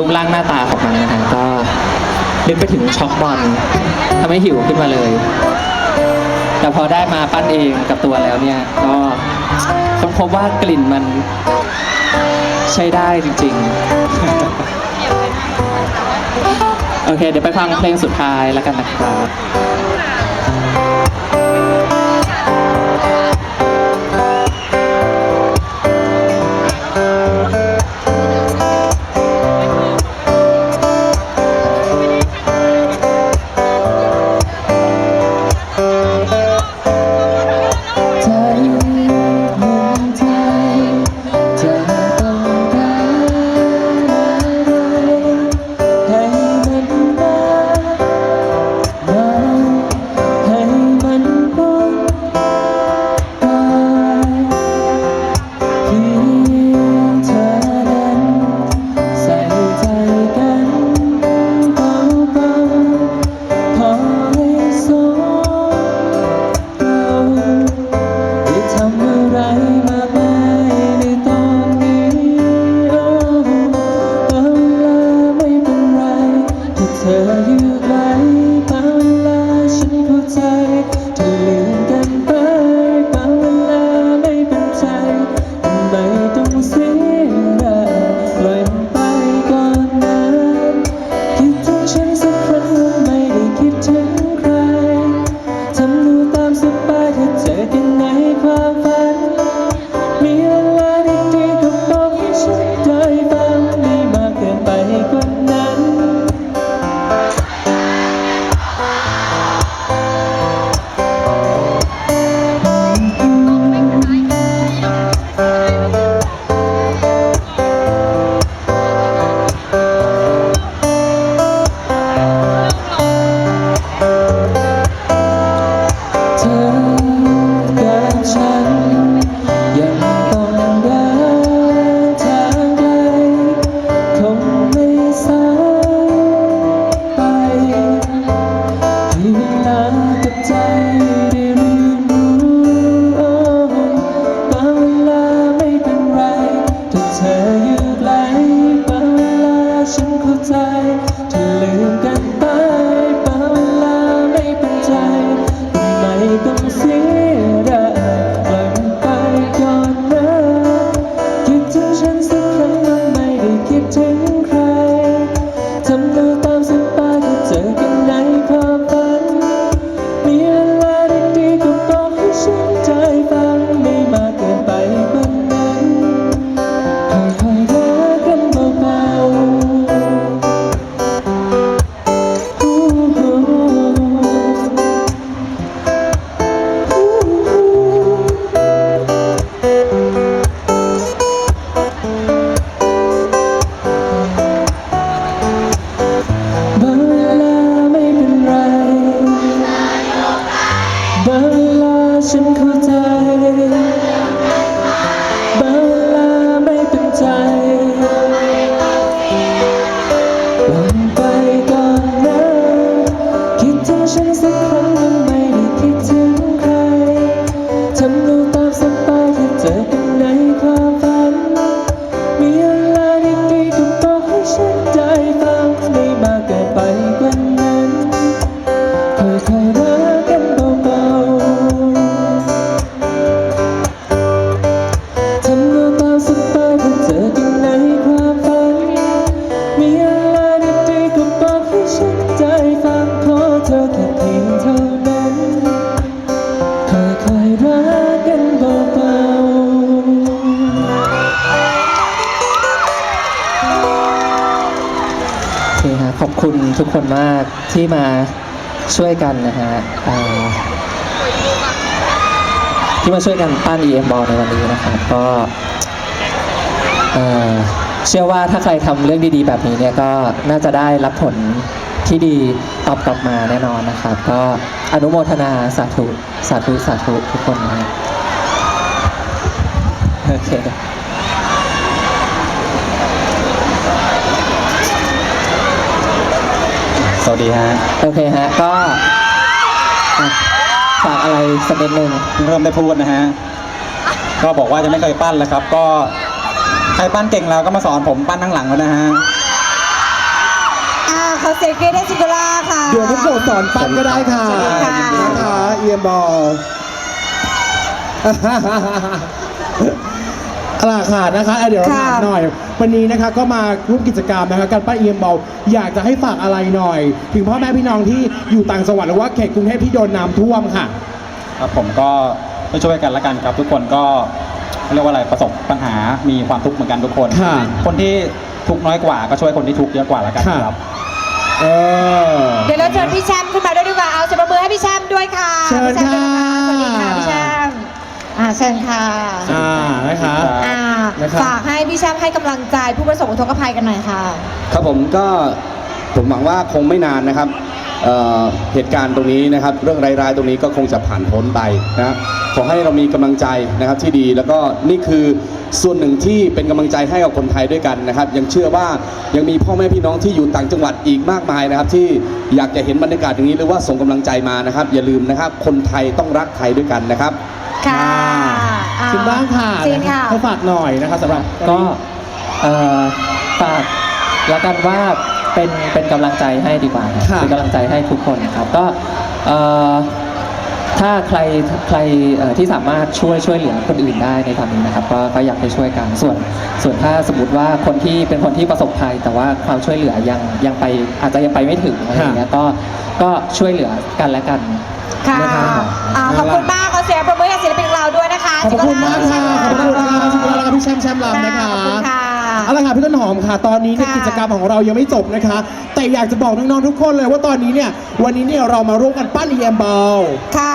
รูปร่างหน้าตาของมันนะฮะก็นึกไปถึงช็อกบอลทำให้หิวขึ้นมาเลย แต่พอได้มาปั้นเองกับตัวแล้วเนี่ย ก็ค้นพบว่ากลิ่นมันใช้ได้จริง ๆ โอเค เดี๋ยวไปฟังเพลงสุดท้ายแล้วกันนะครับ ถ้า มากที่มาช่วยกันนะฮะที่มาช่วยกันปั้น EM Ball ในวันนี้นะครับก็เชื่อว่าถ้าใครทำเรื่องดีๆ แบบนี้เนี่ยก็น่าจะได้รับผลที่ดีตอบกลับมาแน่นอนนะครับ ก็อนุโมทนาสาธุ สาธุ สาธุ ทุกคนนะโอเค วัสดีฮะ โอเคฮะ ก็อะฝากอะไรสักนิดนึงเพิ่ง เริ่มได้พูดนะฮะ ก็บอกว่าจะไม่เคยปั้นแล้วครับ ก็ใครปั้นเก่งแล้วก็มาสอนผมปั้นทั้งหลังแล้วนะฮะเสียงกรี๊ดให้ซิงคูล่าค่ะ เดี๋ยวทุกคนสอนปั้นก็ได้ค่ะสวัสดีค่ะ นะคะเอียมบอล เอาล่ะค่ะนะคะอะเดี๋ยวเราถามหน่อย วันนี้นะคะก็มาร่วมกิจกรรมนะคะการปั้นเอียมบอลอยากจะให้ฝากอะไรหน่อย ถึงพ่อแม่พี่น้องที่อยู่ต่างจังหวัดหรือว่าเขตกรุงเทพที่โดนน้ำท่วมค่ะ ครับผมก็ช่วยๆกันละกันครับทุกคนก็เรียกว่าอะไรประสบปัญหามีความทุกข์เหมือนกันทุกคน ค่ะคนที่ทุกข์น้อยกว่าก็ช่วยคนที่ทุกข์เยอะกว่าละกันค่ะ ครับ เออ เดี๋ยวเราเชิญพี่แชมป์ขึ้นมาด้วยดีกว่า เอาเสียงปรบมือให้พี่แชมป์ด้วยค่ะเชิญพี่แชมป์ เชิญค่ะอ่านะคะอ่านะครับ ฝากให้พี่แชมป์ให้กำลังใจผู้ประสบอุทกภัยกันหน่อยค่ะ ครับผมก็ผมหวังว่าคงไม่นานนะครับ เอ่อเหตุการณ์ตรงนี้นะครับ เรื่องร้ายๆ ตรงนี้ก็คงจะผ่านพ้นไปนะขอให้เรามีกำลังใจนะครับที่ดีแล้วก็นี่คือส่วนหนึ่งที่เป็นกำลังใจให้กับคนไทยด้วยกันนะครับ ยังเชื่อว่ายังมีพ่อแม่พี่น้องที่อยู่ต่างจังหวัดอีกมากมายนะครับ ที่อยากจะเห็นบรรยากาศอย่างนี้หรือว่าส่งกำลังใจมานะครับ อย่าลืมนะครับ คนไทยต้องรักไทยด้วยกันนะครับค่ะอ่คุณบ้างค่ะจีนค่ะให้ฝากหน่อยนะคะสำหรับก็เอ่อฝากแล้วกันว่า เป็นเป็นกำลังใจให้ดีกว่าครับค่ะเป็นกำลังใจให้ทุกคนนะครับก็เอ่อถ้าใครใครเอ่อที่สามารถช่วยช่วยเหลือคนอื่นได้ในทางนี้นะครับก็ก็อยากให้ช่วยกันส่วน ส่วนถ้าสมมติว่าคนที่เป็นคนที่ประสบภัย แต่ว่าความช่วยเหลือยังยังไปอาจจะยังไปไม่ถึงอะไรอย่างเงี้ยก็ก็ช่วยเหลือกันและกันค่ะนะครับ อ่าขอบคุณมากขอเสียงปรบมือให้ศิลปินของเราด้วยนะคะขอบคุณมากค่ะ ขอบคุณค่ะขอบคุณค่ะพี่แชมป์แชมป์ลำนะคะขอบคุณค่ะ เอาละค่ะพี่ต้นหอมค่ะ ตอนนี้เนี่ยค่ะกิจกรรมของเรายังไม่จบนะคะ แต่อยากจะบอกน้องๆทุกคนเลยว่าตอนนี้เนี่ยวันนี้เนี่ยเรามาร่วมกันปั้นเอียมบอลค่ะ